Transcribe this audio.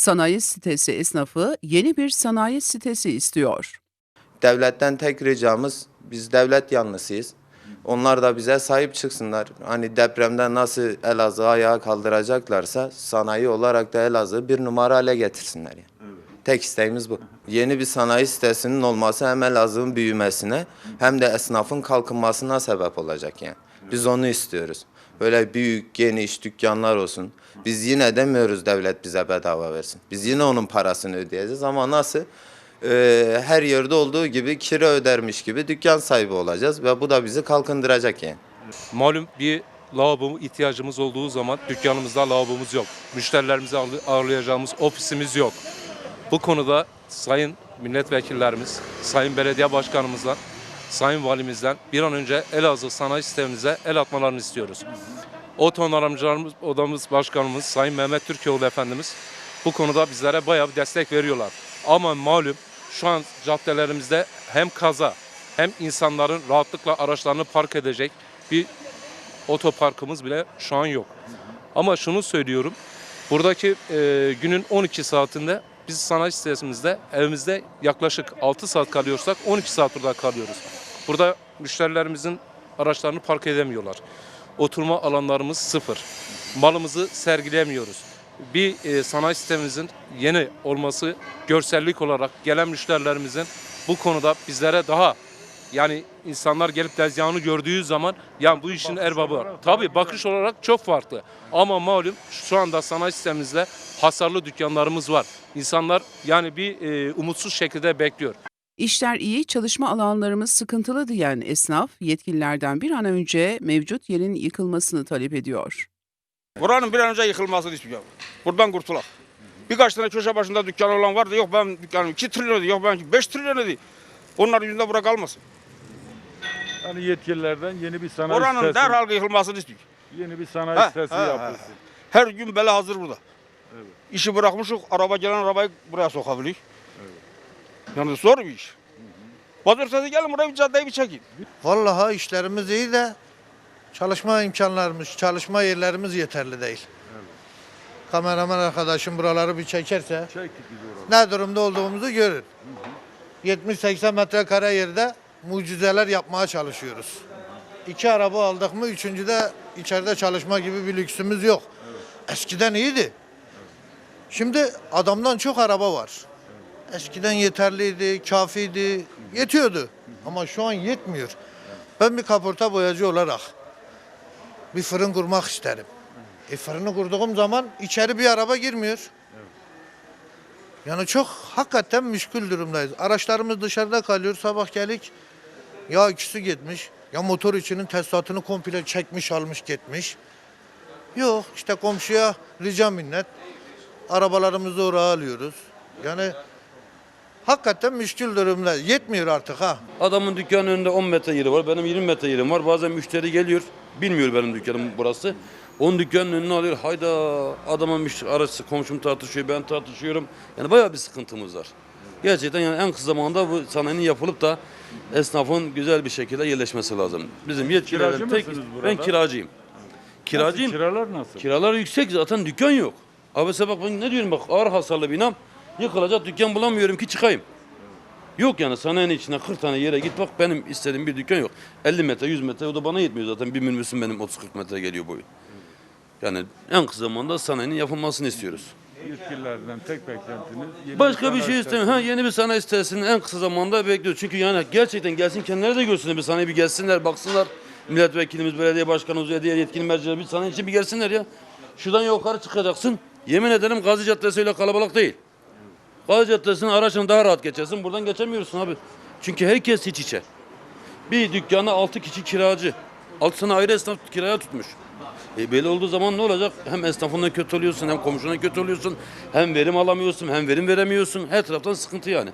Sanayi sitesi esnafı yeni bir sanayi sitesi istiyor. Devletten tek ricamız biz devlet yanlısıyız. Onlar da bize sahip çıksınlar. Hani depremde nasıl Elazığ'ı ayağa kaldıracaklarsa sanayi olarak da Elazığ'ı bir numara hale getirsinler. Yani. Tek isteğimiz bu. Yeni bir sanayi sitesinin olması hem Elazığ'ın büyümesine hem de esnafın kalkınmasına sebep olacak yani. Biz onu istiyoruz. Böyle büyük, geniş dükkanlar olsun. Biz yine demiyoruz devlet bize bedava versin. Biz yine onun parasını ödeyeceğiz ama nasıl? Ee, her yerde olduğu gibi kira ödermiş gibi dükkan sahibi olacağız ve bu da bizi kalkındıracak yani. Malum bir lavabo ihtiyacımız olduğu zaman dükkanımızda lavabomuz yok. Müşterilerimizi ağırlayacağımız ofisimiz yok. Bu konuda sayın milletvekillerimiz, sayın belediye başkanımızdan, sayın valimizden bir an önce Elazığ sanayi sistemimize el atmalarını istiyoruz. Otonaramcılarımız odamız başkanımız Sayın Mehmet Türkoğlu efendimiz bu konuda bizlere bayağı bir destek veriyorlar. Ama malum şu an caddelerimizde hem kaza hem insanların rahatlıkla araçlarını park edecek bir otoparkımız bile şu an yok. Ama şunu söylüyorum. Buradaki e, günün 12 saatinde biz sanayi sitesimizde evimizde yaklaşık 6 saat kalıyorsak 12 saat burada kalıyoruz. Burada müşterilerimizin araçlarını park edemiyorlar. Oturma alanlarımız sıfır. Malımızı sergilemiyoruz. Bir e, sanayi sitemizin yeni olması görsellik olarak gelen müşterilerimizin bu konuda bizlere daha yani insanlar gelip tezgahını gördüğü zaman yani bu işin erbabı var. Tabii bakış olarak çok farklı. Ama malum şu anda sanayi sistemimizde hasarlı dükkanlarımız var. İnsanlar yani bir e, umutsuz şekilde bekliyor. İşler iyi, çalışma alanlarımız sıkıntılı diyen esnaf yetkililerden bir an önce mevcut yerin yıkılmasını talep ediyor. Buranın bir an önce yıkılmasını istiyorum. Buradan kurtulak. Birkaç tane köşe başında dükkan olan vardı. Yok ben dükkanım 2 trilyon dedi. Yok ben 5 trilyon dedi. Onlar yüzünde bura kalmasın. Yani yetkililerden yeni bir sanayi Oranın sitesi, derhal yıkılmasını istiyor. yeni bir sanayi Ha, sitesi ha, ha. yapılsın. Her gün bela hazır burada. İşi bırakmışık. Araba gelen arabayı buraya sokabiliyor. Yani zor bir iş. Pazartesi gelin buraya bir caddeyi bir çekin. Vallahi işlerimiz iyi de çalışma imkanlarımız, çalışma yerlerimiz yeterli değil. Kameraman arkadaşım buraları bir çekerse ne durumda olduğumuzu görür. 70-80 metrekare yerde mucizeler yapmaya çalışıyoruz. İki araba aldık mı üçüncüde içeride çalışma gibi bir lüksümüz yok. Eskiden iyiydi. Şimdi adamdan çok araba var. Eskiden yeterliydi, kafiydi, yetiyordu. Ama şu an yetmiyor. Ben bir kaporta boyacı olarak bir fırın kurmak isterim. E fırını kurduğum zaman içeri bir araba girmiyor. Yani çok hakikaten müşkül durumdayız. Araçlarımız dışarıda kalıyor. Sabah gelik ya ikisi gitmiş. Ya motor içinin tesisatını komple çekmiş almış gitmiş. Yok işte komşuya rica minnet. Arabalarımızı oraya alıyoruz. Yani hakikaten müşkül durumda. Yetmiyor artık ha. Adamın dükkanın önünde 10 metre yeri var. Benim 20 metre yerim var. Bazen müşteri geliyor. Bilmiyor benim dükkanım burası. Onun dükkanın önüne alıyor. Hayda adamın müşteri arası komşum tartışıyor. Ben tartışıyorum. Yani bayağı bir sıkıntımız var. Gerçekten yani en kısa zamanda bu sanayinin yapılıp da esnafın güzel bir şekilde yerleşmesi lazım. Bizim yetkililerin tek... Ben kiracıyım. Kiracıyım. Nasıl, kiralar nasıl? Kiralar yüksek zaten dükkan yok. Abi bak ben ne diyorum bak ağır hasarlı binam yıkılacak dükkan bulamıyorum ki çıkayım. Yok yani sanayinin içine 40 tane yere git bak benim istediğim bir dükkan yok. 50 metre 100 metre o da bana yetmiyor zaten bir minibüsüm benim 30-40 metre geliyor boyu. Yani en kısa zamanda sanayinin yapılmasını istiyoruz. Yetkililerden tek beklentiniz yeni Başka bir sanayi şey istemiyorum. Ha yeni bir sanayi sitesini en kısa zamanda bekliyoruz. Çünkü yani gerçekten gelsin kendileri de görsünler bir sanayi bir gelsinler baksınlar. Milletvekilimiz, belediye başkanımız, belediye yetkili merciler bir sanayi için bir gelsinler ya. Şuradan yukarı çıkacaksın. Yemin ederim Gazi Caddesi öyle kalabalık değil. Gazi Caddesi'nin araçını daha rahat geçersin. Buradan geçemiyorsun abi. Çünkü herkes iç içe. Bir dükkana altı kişi kiracı. Altı tane ayrı esnaf kiraya tutmuş. E böyle olduğu zaman ne olacak? Hem esnafından kötü oluyorsun, hem komşuna kötü oluyorsun, hem verim alamıyorsun, hem verim veremiyorsun. Her taraftan sıkıntı yani.